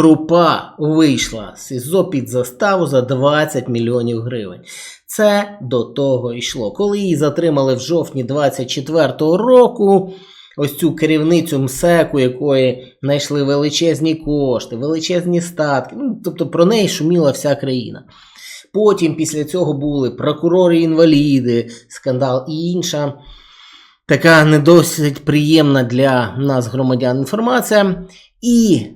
Крупа вийшла з СІЗО під заставу за 20 мільйонів гривень. Це до того йшло. Коли її затримали в жовтні 24-го року, ось цю керівницю МСЕКу, якої знайшли величезні кошти, величезні статки. Ну, тобто про неї шуміла вся країна. Потім після цього були прокурори-інваліди, скандал і інша така не досить приємна для нас, громадян, інформація. І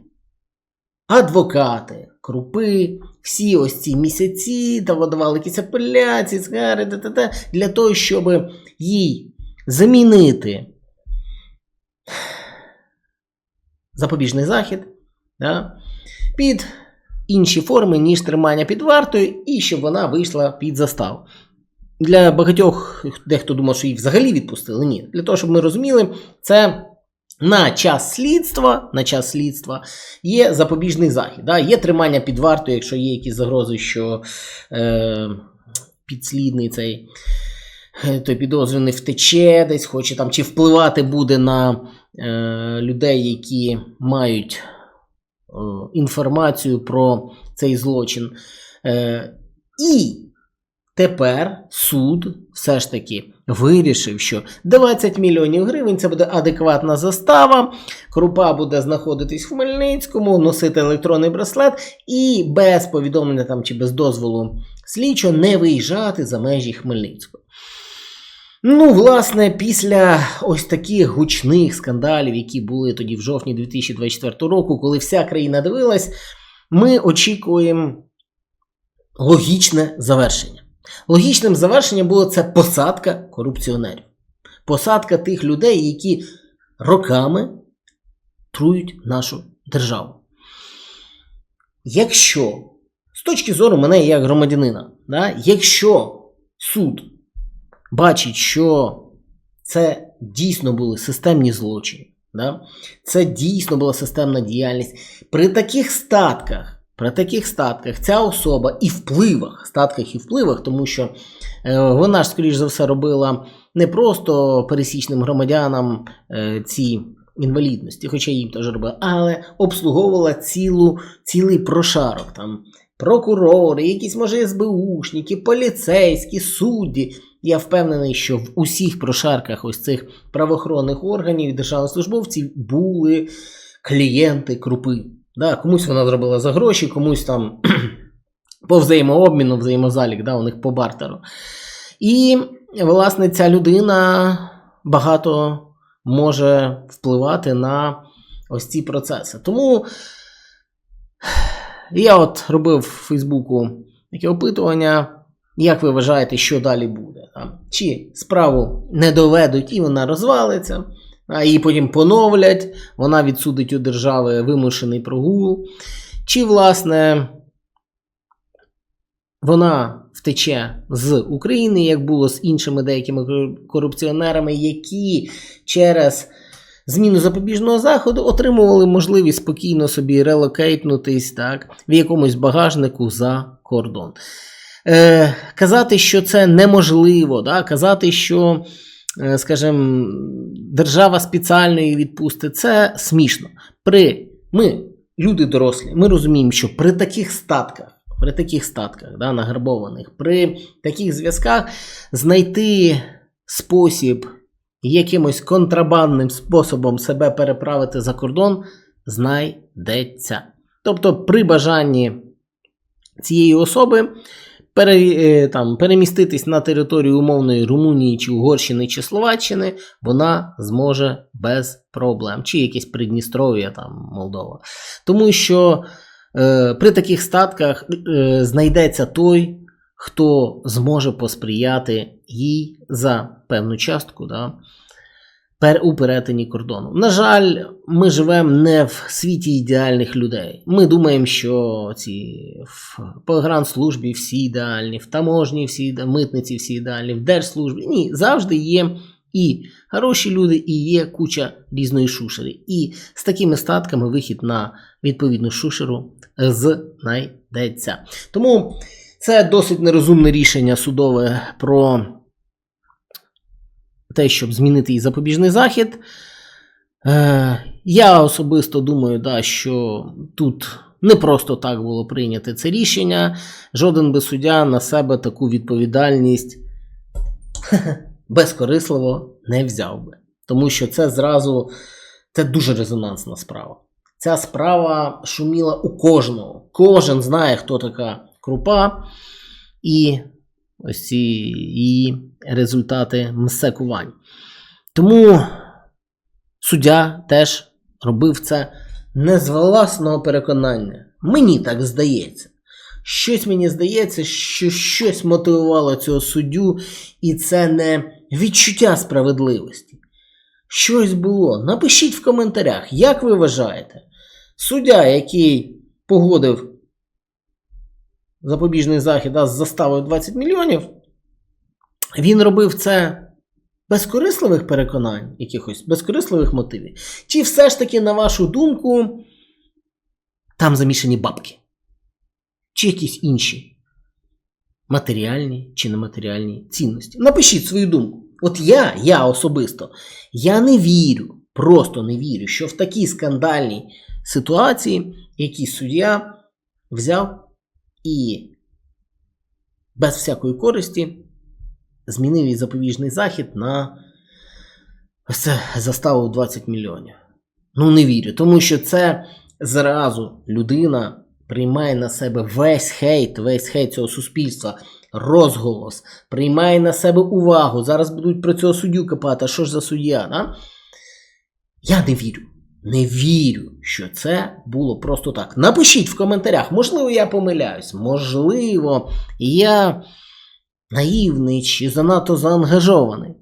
адвокати, крупи, всі ось ці місяці та видавали якісь апеляції, скари, та-та-та, для того, щоб їй замінити запобіжний захід да, під інші форми, ніж тримання під вартою, і щоб вона вийшла під заставу. Для багатьох, дехто думав, що її взагалі відпустили. Ні. Для того, щоб ми розуміли, це на час слідства, на час слідства є запобіжний захід. Да? Є тримання під вартою, якщо є якісь загрози, що е, підслідний цей е, той підозрюваний втече десь, хоче там, чи впливати буде на е, людей, які мають е, інформацію про цей злочин. Е, і Тепер суд все ж таки вирішив, що 20 мільйонів гривень це буде адекватна застава. Крупа буде знаходитись в Хмельницькому, носити електронний браслет і без повідомлення там чи без дозволу слідчого не виїжджати за межі Хмельницького. Ну, власне, після ось таких гучних скандалів, які були тоді в жовтні 2024 року, коли вся країна дивилась, ми очікуємо логічне завершення. Логічним завершенням було це посадка корупціонерів. Посадка тих людей, які роками трують нашу державу. Якщо, з точки зору мене як громадянина, да, якщо суд бачить, що це дійсно були системні злочини, да, це дійсно була системна діяльність, при таких статках при таких статках ця особа і впливах, статках і впливах, тому що е, вона ж, скоріш за все, робила не просто пересічним громадянам е, ці інвалідності, хоча їм теж робила, але обслуговувала цілу, цілий прошарок. Там прокурори, якісь, може, СБУшники, поліцейські, судді. Я впевнений, що в усіх прошарках ось цих правоохоронних органів і державних службовців були клієнти крупи. Да, Комусь вона зробила за гроші, комусь там по взаємообміну, взаємозалік, да, у них по бартеру. І, власне, ця людина багато може впливати на ось ці процеси. Тому я от робив в Фейсбуку таке опитування. Як ви вважаєте, що далі буде? Чи справу не доведуть і вона розвалиться, а її потім поновлять, вона відсудить у держави вимушений прогул. Чи, власне, вона втече з України, як було з іншими деякими корупціонерами, які через зміну запобіжного заходу отримували можливість спокійно собі релокейтнутись так, в якомусь багажнику за кордон. Е, Казати, що це неможливо, да, казати, що скажімо, держава спеціально її відпустить, це смішно. При Ми, люди дорослі, ми розуміємо, що при таких статках, при таких статках, да, награбованих, при таких зв'язках знайти спосіб якимось контрабандним способом себе переправити за кордон знайдеться. Тобто, при бажанні цієї особи пере, е, там, переміститись на територію умовної Румунії чи Угорщини чи Словаччини, вона зможе без проблем. Чи якесь Придністров'я, там, Молдова. Тому що е, при таких статках е, знайдеться той, хто зможе посприяти їй за певну частку. Да, у перетині кордону. На жаль, ми живемо не в світі ідеальних людей. Ми думаємо, що ці в погранслужбі всі ідеальні, в таможні всі митниці всі ідеальні, в держслужбі. Ні, завжди є і хороші люди, і є куча різної шушери. І з такими статками вихід на відповідну шушеру знайдеться. Тому це досить нерозумне рішення судове про те, щоб змінити її запобіжний захід. Е, я особисто думаю, да, що тут не просто так було прийнято це рішення. Жоден би суддя на себе таку відповідальність безкорисливо не взяв би. Тому що це зразу це дуже резонансна справа. Ця справа шуміла у кожного. Кожен знає, хто така крупа, і ось ці її результати мсекувань. Тому суддя теж робив це не з власного переконання. Мені так здається. Щось мені здається, що щось мотивувало цього суддю, і це не відчуття справедливості. Щось було. Напишіть в коментарях, як ви вважаєте, суддя, який погодив запобіжний захід а з заставою 20 мільйонів, він робив це безкорисливих переконань, якихось безкорисливих мотивів. Чи все ж таки, на вашу думку, там замішані бабки? Чи якісь інші матеріальні чи нематеріальні цінності? Напишіть свою думку. От я, я особисто, я не вірю, просто не вірю, що в такій скандальній ситуації якийсь суддя взяв і без всякої користі змінив запобіжний захід на це заставу 20 мільйонів. Ну, не вірю, тому що це зразу людина приймає на себе весь хейт, весь хейт цього суспільства, розголос, приймає на себе увагу. Зараз будуть про цього суддю копати, а що ж за суддя? Да? Я не вірю. Не вірю, що це було просто так. Напишіть в коментарях, можливо, я помиляюсь, можливо, я наївний чи занадто заангажований.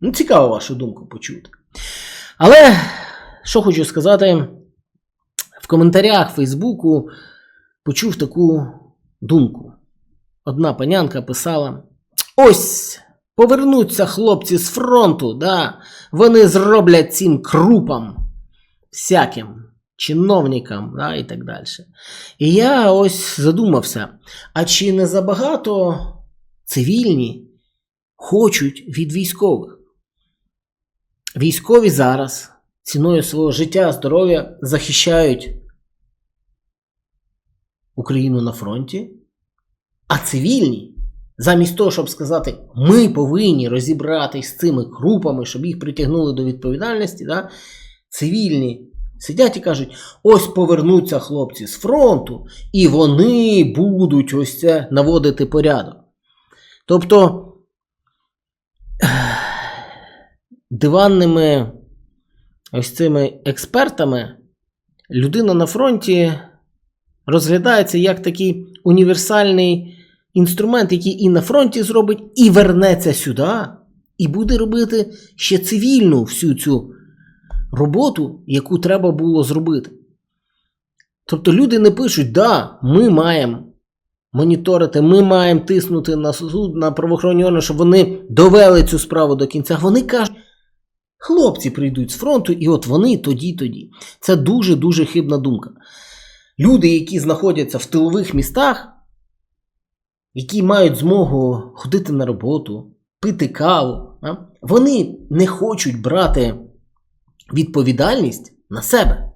Ну, цікаво вашу думку почути. Але що хочу сказати, в коментарях Фейсбуку почув таку думку. Одна панянка писала: ось повернуться хлопці з фронту, да, вони зроблять цим крупам, всяким чиновникам да, і так далі. І я ось задумався: а чи не забагато цивільні хочуть від військових? Військові зараз ціною свого життя, здоров'я захищають Україну на фронті, а цивільні, замість того, щоб сказати, ми повинні розібратись з цими крупами, щоб їх притягнули до відповідальності, да, цивільні сидять і кажуть: ось повернуться хлопці з фронту, і вони будуть ось це наводити порядок. Тобто диванними ось цими експертами людина на фронті розглядається як такий універсальний інструмент, який і на фронті зробить, і вернеться сюди, і буде робити ще цивільну всю цю роботу, яку треба було зробити. Тобто люди не пишуть, да, ми маємо моніторити, ми маємо тиснути на суд, на правоохоронні органи, щоб вони довели цю справу до кінця. Вони кажуть, хлопці прийдуть з фронту, і от вони тоді-тоді. Це дуже-дуже хибна думка. Люди, які знаходяться в тилових містах, які мають змогу ходити на роботу, пити каву, вони не хочуть брати відповідальність на себе.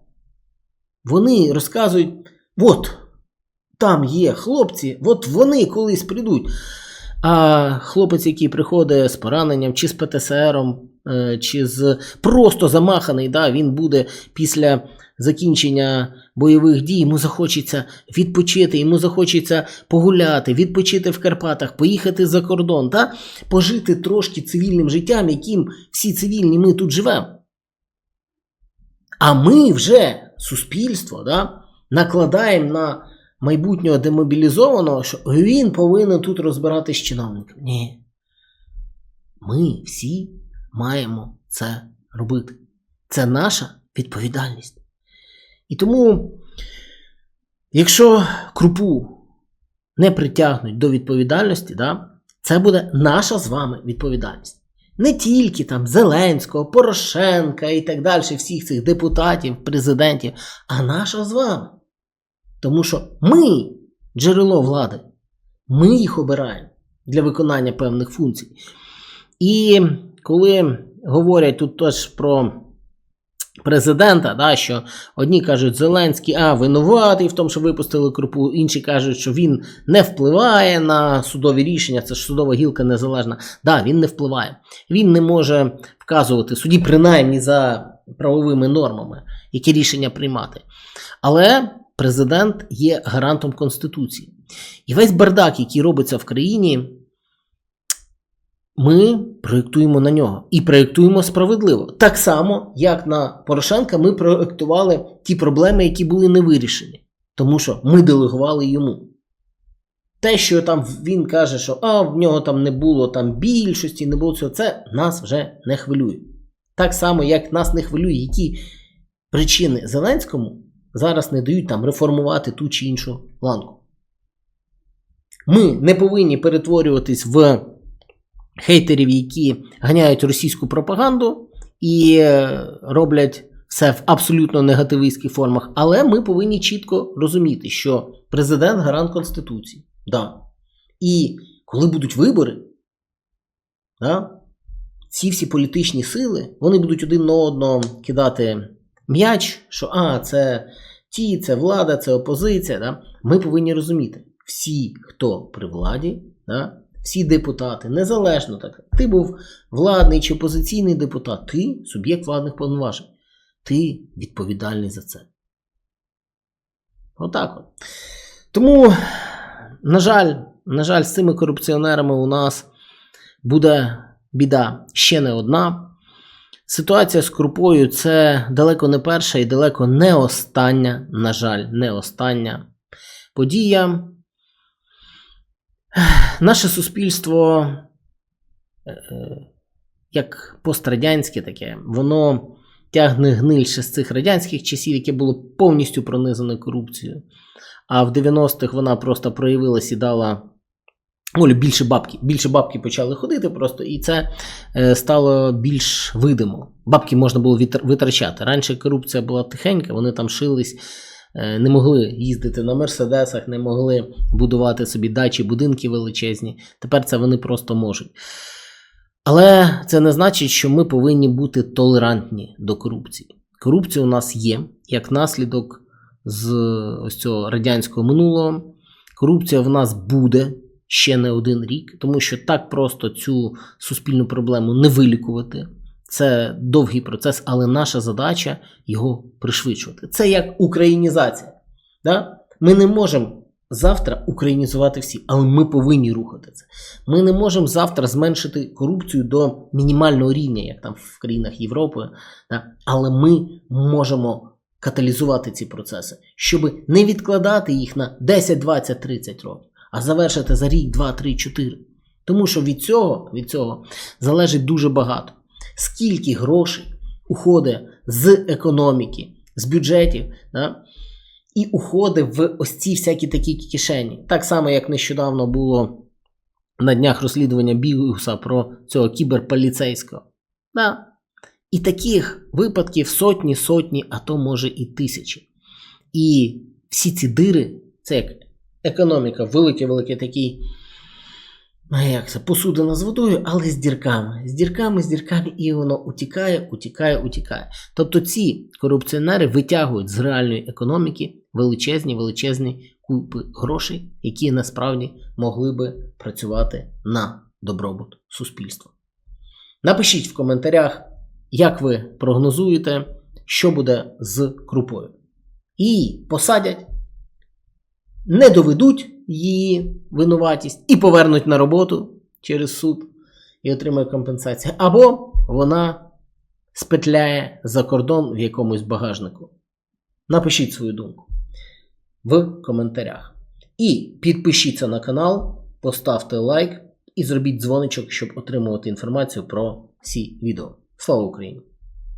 Вони розказують: от, там є хлопці, от вони колись прийдуть. А хлопець, який приходить з пораненням, чи з ПТСРом, е, чи з просто замаханий, да, він буде після закінчення бойових дій, йому захочеться відпочити, йому захочеться погуляти, відпочити в Карпатах, поїхати за кордон, да, пожити трошки цивільним життям, яким всі цивільні ми тут живемо. А ми вже, суспільство, да, накладаємо на майбутнього демобілізованого, що він повинен тут розбиратись з чиновником. Ні. Ми всі маємо це робити. Це наша відповідальність. І тому, якщо крупу не притягнуть до відповідальності, да, це буде наша з вами відповідальність. Не тільки там Зеленського, Порошенка і так далі, всіх цих депутатів, президентів, а наша з вами. Тому що ми джерело влади, ми їх обираємо для виконання певних функцій. І коли говорять тут теж про президента, да, що одні кажуть, Зеленський, а винуватий в тому, що випустили крупу, інші кажуть, що він не впливає на судові рішення, це ж судова гілка незалежна. Да, він не впливає. Він не може вказувати суді, принаймні за правовими нормами, які рішення приймати. Але президент є гарантом Конституції. І весь бардак, який робиться в країні, ми проєктуємо на нього і проєктуємо справедливо. Так само, як на Порошенка, ми проєктували ті проблеми, які були не вирішені, тому що ми делегували йому. Те, що там він каже, що а, в нього там не було там більшості, не було цього, це нас вже не хвилює. Так само, як нас не хвилює, які причини Зеленському зараз не дають там реформувати ту чи іншу ланку. Ми не повинні перетворюватись в хейтерів, які ганяють російську пропаганду і е, роблять все в абсолютно негативистських формах. Але ми повинні чітко розуміти, що президент гарант Конституції. Да. І коли будуть вибори, да, ці всі політичні сили вони будуть один на одного кидати м'яч, що а, це ті, це влада, це опозиція. Да? Ми повинні розуміти, всі, хто при владі, да, всі депутати, незалежно так, ти був владний чи опозиційний депутат, ти суб'єкт владних повноважень. Ти відповідальний за це. Отак от. Тому, на жаль, на жаль, з цими корупціонерами у нас буде біда ще не одна. Ситуація з крупою це далеко не перша і далеко не остання, на жаль, не остання подія. Наше суспільство, як пострадянське таке, воно тягне гниль ще з цих радянських часів, яке було повністю пронизане корупцією. А в 90-х вона просто проявилась і дала. Ну, більше бабки. Більше бабки почали ходити просто, і це е, стало більш видимо. Бабки можна було витрачати. Раніше корупція була тихенька, вони там шились, е, не могли їздити на мерседесах, не могли будувати собі дачі, будинки величезні. Тепер це вони просто можуть. Але це не значить, що ми повинні бути толерантні до корупції. Корупція у нас є як наслідок з ось цього радянського минулого. Корупція в нас буде ще не один рік, тому що так просто цю суспільну проблему не вилікувати. Це довгий процес, але наша задача його пришвидшувати. Це як українізація. Да? Ми не можемо завтра українізувати всі, але ми повинні рухати це. Ми не можемо завтра зменшити корупцію до мінімального рівня, як там в країнах Європи, да? але ми можемо каталізувати ці процеси, щоб не відкладати їх на 10, 20, 30 років а завершити за рік, два, три, чотири. Тому що від цього від цього залежить дуже багато. Скільки грошей уходить з економіки, з бюджетів, да? і уходить в ось ці всякі такі кишені. Так само, як нещодавно було на днях розслідування Бігуса про цього кіберполіцейського. Да? І таких випадків сотні, сотні, а то може і тисячі. І всі ці дири, це як економіка, великий-великий такий, як це, посудина з водою, але з дірками. З дірками, з дірками, і воно утікає, утікає, утікає. Тобто ці корупціонери витягують з реальної економіки величезні, величезні купи грошей, які насправді могли би працювати на добробут суспільства. Напишіть в коментарях, як ви прогнозуєте, що буде з крупою. І посадять не доведуть її винуватість і повернуть на роботу через суд і отримає компенсацію. Або вона спетляє за кордон в якомусь багажнику. Напишіть свою думку в коментарях. І підпишіться на канал, поставте лайк і зробіть дзвоничок, щоб отримувати інформацію про всі відео. Слава Україні!